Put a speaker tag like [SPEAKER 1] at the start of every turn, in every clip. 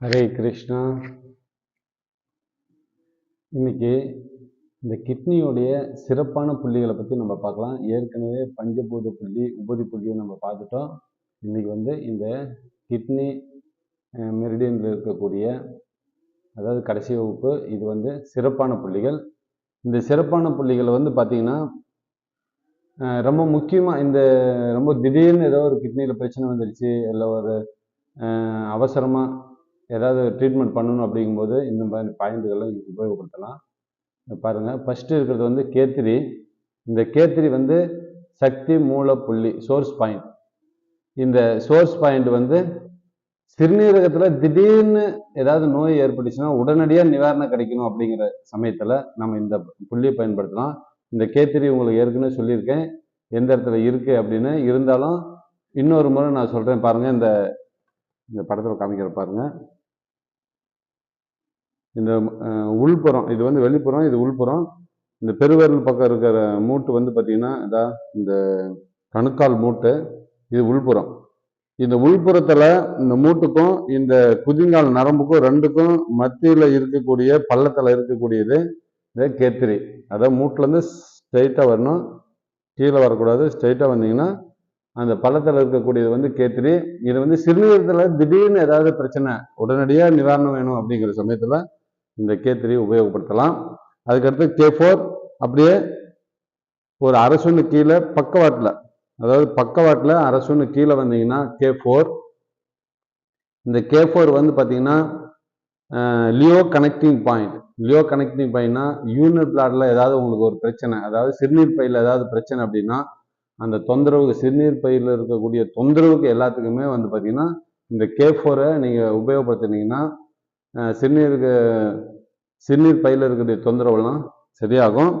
[SPEAKER 1] ஹரே கிருஷ்ணா. இன்னைக்கு இந்த கிட்னியோடைய சிறப்பான புள்ளிகளை பற்றி நம்ம பார்க்கலாம். ஏற்கனவே பஞ்சபூத புள்ளி உபதி புள்ளியை நம்ம பார்த்துட்டோம். இன்னைக்கு வந்து இந்த கிட்னி மெரிடியனில் இருக்கக்கூடிய அதாவது கடைசி வகுப்பு இது வந்து சிறப்பான புள்ளிகள். இந்த சிறப்பான புள்ளிகளை வந்து பார்த்திங்கன்னா ரொம்ப முக்கியமாக இந்த ரொம்ப திடீர்னு ஏதோ ஒரு கிட்னியில் பிரச்சனை வந்துடுச்சு இல்லை ஒரு அவசரமாக ஏதாவது ட்ரீட்மெண்ட் பண்ணணும் அப்படிங்கும்போது இந்த மாதிரி பாயிண்ட்டுகள்லாம் உபயோகப்படுத்தலாம். பாருங்கள் ஃபஸ்ட்டு இருக்கிறது வந்து கேத்திரி இந்த கேத்திரி வந்து சக்தி மூல புள்ளி சோர்ஸ் பாயிண்ட் இந்த சோர்ஸ் பாயிண்ட் வந்து சிறுநீரகத்தில் திடீர்னு ஏதாவது நோய் ஏற்பட்டுச்சுன்னா உடனடியாக நிவாரணம் கிடைக்கணும் அப்படிங்கிற சமயத்தில் நம்ம இந்த புள்ளியை பயன்படுத்தலாம். இந்த கேத்திரி உங்களுக்கு ஏற்கனவே சொல்லியிருக்கேன். எந்த இடத்துல இருக்குது அப்படின்னு இருந்தாலும் இன்னொரு முறை நான் சொல்கிறேன் பாருங்கள் இந்த இந்த படத்தில் காமிக்கிற பாருங்கள் இந்த உள்புறம் இது வந்து வெளிப்புறம் இது உள்புறம் இந்த பெருவரல் பக்கம் இருக்கிற மூட்டு வந்து பார்த்தீங்கன்னா இதா இந்த கணுக்கால் மூட்டு இது உள்புறம். இந்த உள்புறத்தில் இந்த மூட்டுக்கும் இந்த குதிங்கால் நரம்புக்கும் ரெண்டுக்கும் மத்தியில் இருக்கக்கூடிய பள்ளத்தில் இருக்கக்கூடியது இந்த கேத்திரி. அதாவது மூட்டிலேருந்து ஸ்ட்ரைட்டாக வரணும். கீழே வரக்கூடாது. ஸ்ட்ரைட்டாக வந்தீங்கன்னா அந்த பள்ளத்தில் இருக்கக்கூடியது வந்து கேத்திரி. இது வந்து சிறுநீரத்தில் திடீர்னு ஏதாவது பிரச்சனை உடனடியாக நிவாரணம் வேணும் அப்படிங்கிற சமயத்தில் இந்த கே த்ரீ உபயோகப்படுத்தலாம். அதுக்கடுத்து கே ஃபோர் அப்படியே ஒரு அரசுன்னு கீழே பக்கவாட்டில் அதாவது பக்கவாட்டில் அரசுன்னு கீழே வந்தீங்கன்னா கே ஃபோர் இந்த கே ஃபோர் வந்து பார்த்தீங்கன்னா Leo connecting point. Leo connecting பாயிண்ட்னா யூனிட் பிளாட்ல ஏதாவது உங்களுக்கு ஒரு பிரச்சனை அதாவது சிறுநீர் பையில் ஏதாவது பிரச்சனை அப்படின்னா அந்த தொந்தரவுக்கு சிறுநீர் பையில் இருக்கக்கூடிய தொந்தரவுக்கு எல்லாத்துக்குமே வந்து பார்த்தீங்கன்னா இந்த கே ஃபோரை நீங்கள் உபயோகப்படுத்தினீங்கன்னா சிறுநீருக்கு சிறுநீர் பையில் இருக்கக்கூடிய தொந்தரவுலாம் சரியாகும்.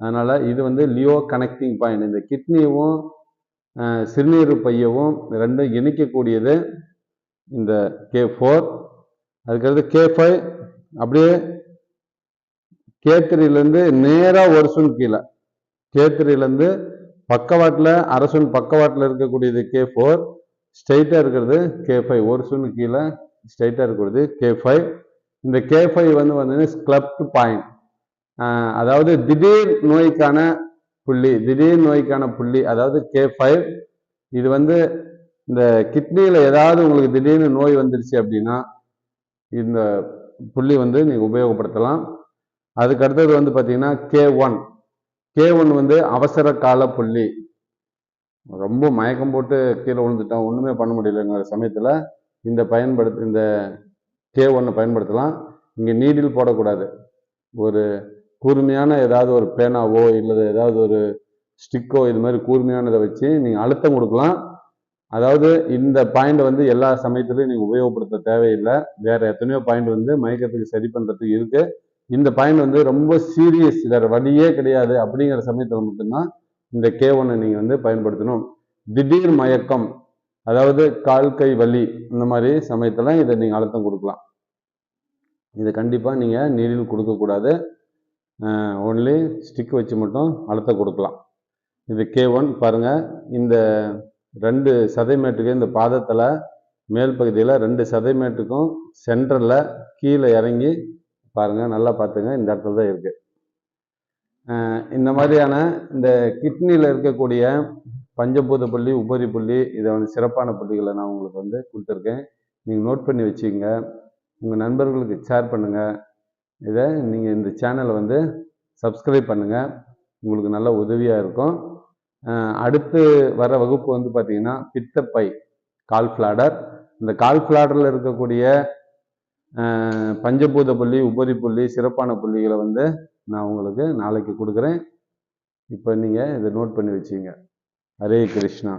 [SPEAKER 1] அதனால் இது வந்து லியோ கனெக்டிங் பாயிண்ட். இந்த கிட்னியும் சிறுநீர் பையவும் ரெண்டும் இணைக்கக்கூடியது இந்த கே ஃபோர். அதுக்கடுத்து கே ஃபைவ். அப்படியே கேத்திரியிலேருந்து நேராக ஒரு சுன் கீழே. கேத்திரியிலேருந்து பக்கவாட்டில் அரசுன் பக்கவாட்டில் இருக்கக்கூடியது கே ஃபோர். ஸ்ட்ரைட்டாக இருக்கிறது கே ஃபைவ். ஒரு சுன் கீழே ஸ்ட்ரைட்டாக இருக்கிறது கே ஃபைவ். இந்த கே ஃபைவ் வந்து வந்து ஸ்க்ளப்ட் பாயிண்ட் அதாவது திடீர் நோய்க்கான புள்ளி திடீர் நோய்க்கான புள்ளி அதாவது கே ஃபைவ் இது வந்து இந்த கிட்னியில் ஏதாவது உங்களுக்கு திடீர்னு நோய் வந்துருச்சு அப்படின்னா இந்த புள்ளி வந்து நீங்கள் உபயோகப்படுத்தலாம். அதுக்கு அடுத்தது வந்து பார்த்தீங்கன்னா கே ஒன் கே ஒன் வந்து அவசர கால புள்ளி. ரொம்ப மயக்கம் போட்டு கீழே விழுந்துட்டோம் ஒன்றுமே பண்ண முடியலங்கிற சமயத்தில் இந்த பயன்படுத்த இந்த கே ஒன்று பயன்படுத்தலாம். இங்கே நீடில் போடக்கூடாது. ஒரு கூர்மையான ஏதாவது ஒரு பேனாவோ இல்லை ஏதாவது ஒரு ஸ்டிக்கோ இது மாதிரி கூர்மையானதை வச்சு நீங்கள் அழுத்தம் கொடுக்கலாம். அதாவது இந்த பாயிண்ட் வந்து எல்லா சமயத்துலையும் நீங்கள் உபயோகப்படுத்த தேவையில்லை. வேற எத்தனையோ பாயிண்ட் வந்து மயக்கத்துக்கு சரி பண்ணுறதுக்கு இருக்கு. இந்த பாயிண்ட் வந்து ரொம்ப சீரியஸ் வேற வழியே கிடையாது அப்படிங்கிற சமயத்தில் மட்டும்தான் இந்த கே ஒன்னை நீங்கள் வந்து பயன்படுத்தணும். திடீர் மயக்கம் அதாவது கால் கை வலி இந்த மாதிரி சமயத்தில் இதை நீங்கள் அழுத்தம் கொடுக்கலாம். இதை கண்டிப்பாக நீங்கள் நீரில் கொடுக்கக்கூடாது. ஒன்லி ஸ்டிக் வச்சு மட்டும் அழுத்தம் கொடுக்கலாம். இது கே ஒன் பாருங்கள் இந்த ரெண்டு சதைமேட்டுக்கு இந்த பாதத்தில் மேல் பகுதியில் ரெண்டு சதைமேட்டுக்கும் சென்டரில் கீழே இறங்கி பாருங்கள் நல்லா பார்த்துங்க. இந்த இடத்துல தான் இருக்குது இந்த மாதிரியான இந்த கிட்னியில் இருக்கக்கூடிய பஞ்சபூத புள்ளி உபரி புள்ளி இதை வந்து சிறப்பான புள்ளிகளை நான் உங்களுக்கு வந்து கொடுத்துருக்கேன். நீங்கள் நோட் பண்ணி வச்சுக்கோங்க. உங்கள் நண்பர்களுக்கு ஷேர் பண்ணுங்கள் இதை நீங்கள் இந்த சேனலை வந்து சப்ஸ்கிரைப் பண்ணுங்கள் உங்களுக்கு நல்ல உதவியாக இருக்கும். அடுத்து வர வகுப்பு வந்து பார்த்தீங்கன்னா பித்தப்பை கால்ஃப்ளாடர் இந்த கால்ஃப்ளாடரில் இருக்கக்கூடிய பஞ்சபூத புள்ளி உபரி புள்ளி சிறப்பான புள்ளிகளை வந்து நான் உங்களுக்கு நாளைக்கு கொடுக்குறேன். இப்போ நீங்கள் இதை நோட் பண்ணி வச்சுங்க. ஹரே கிருஷ்ணா.